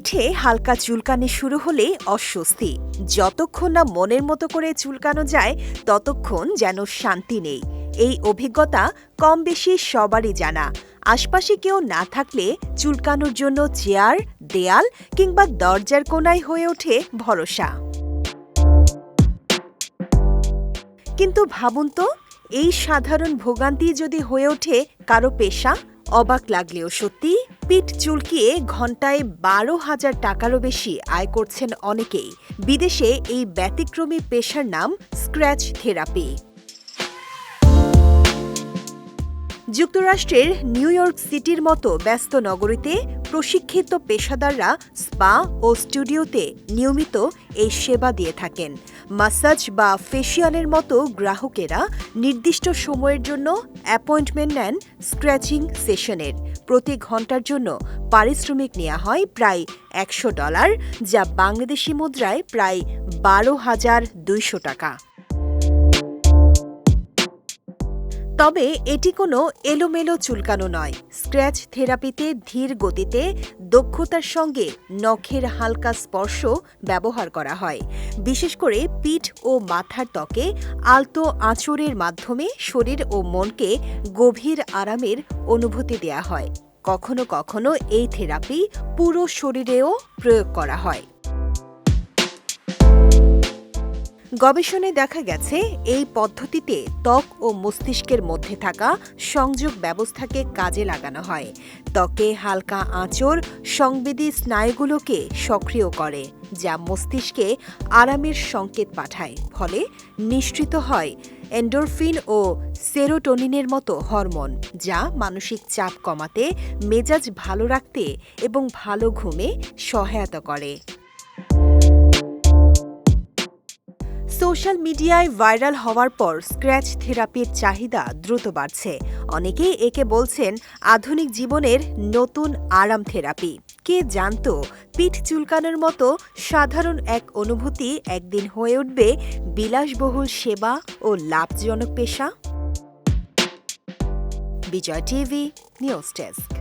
পিঠে হালকা চুলকানি শুরু হলে অস্বস্তি। যতক্ষণ না মনের মতো করে চুলকানো যায়, ততক্ষণ যেন শান্তি নেই। এই অভিজ্ঞতা কম বেশি সবারই জানা। আশপাশে কেউ না থাকলে চুলকানোর জন্য চেয়ার, দেয়াল কিংবা দরজার কোনায় হয়ে ওঠে ভরসা। কিন্তু ভাবুন তো, এই সাধারণ ভোগান্তি যদি হয়ে ওঠে কারও পেশা অবাক লাগলেও সত্যি, পিঠ চুলকিয়ে ঘন্টায় বারো হাজার টাকারও বেশি আয় করছেন অনেকেই। বিদেশে এই ব্যতিক্রমী পেশার নাম স্ক্র্যাচ থেরাপি। যুক্তরাষ্ট্রের নিউ ইয়র্ক সিটির মতো ব্যস্ত নগরীতে প্রশিক্ষিত পেশাদাররা স্পা ও স্টুডিওতে নিয়মিত এই সেবা দিয়ে থাকেন। মাসাজ বা ফেসিয়ালের মতো গ্রাহকেরা নির্দিষ্ট সময়ের জন্য অ্যাপয়েন্টমেন্ট নেন স্ক্র্যাচিং সেশনের। প্রতি ঘণ্টার জন্য পারিশ্রমিক নেওয়া হয় প্রায় একশো ডলার, যা বাংলাদেশি মুদ্রায় প্রায় বারো হাজার দুইশো টাকা। তবে এটি কোনো এলোমেলো চুলকানো নয়। স্ক্র্যাচ থেরাপিতে ধীর গতিতে দক্ষতার সঙ্গে নখের হালকা স্পর্শ ব্যবহার করা হয়। বিশেষ করে পিঠ ও মাথার ত্বকে আলতো আঁচড়ের মাধ্যমে শরীর ও মনকে গভীর আরামের অনুভূতি দেয়া হয়। কখনো কখনো এই থেরাপি পুরো শরীরেও প্রয়োগ করা হয়। গবেষণায় দেখা গেছে, এই পদ্ধতিতে ত্বক ও মস্তিষ্কের মধ্যে থাকা সংযোগ ব্যবস্থাকে কাজে লাগানো হয়। ত্বকে হালকা আঁচড় সংবেদী স্নায়ুগুলোকে সক্রিয় করে, যা মস্তিষ্কে আরামের সংকেত পাঠায়, ফলে নিশ্চিত হয় এন্ডোরফিন ও সেরোটোনিনের মতো হরমোন, যা মানসিক চাপ কমাতে, মেজাজ ভালো রাখতে এবং ভালো ঘুমে সহায়তা করে। সোশ্যাল মিডিয়ায় ভাইরাল হওয়ার পর স্ক্র্যাচ থেরাপির চাহিদা দ্রুত বাড়ছে। অনেকেই একে বলছেন আধুনিক জীবনের নতুন আরাম থেরাপি। কে জানতো, পিঠ চুলকানোর মতো সাধারণ এক অনুভূতি একদিন হয়ে উঠবে বিলাসবহুল সেবা ও লাভজনক পেশা? Bijoy TV, news desk.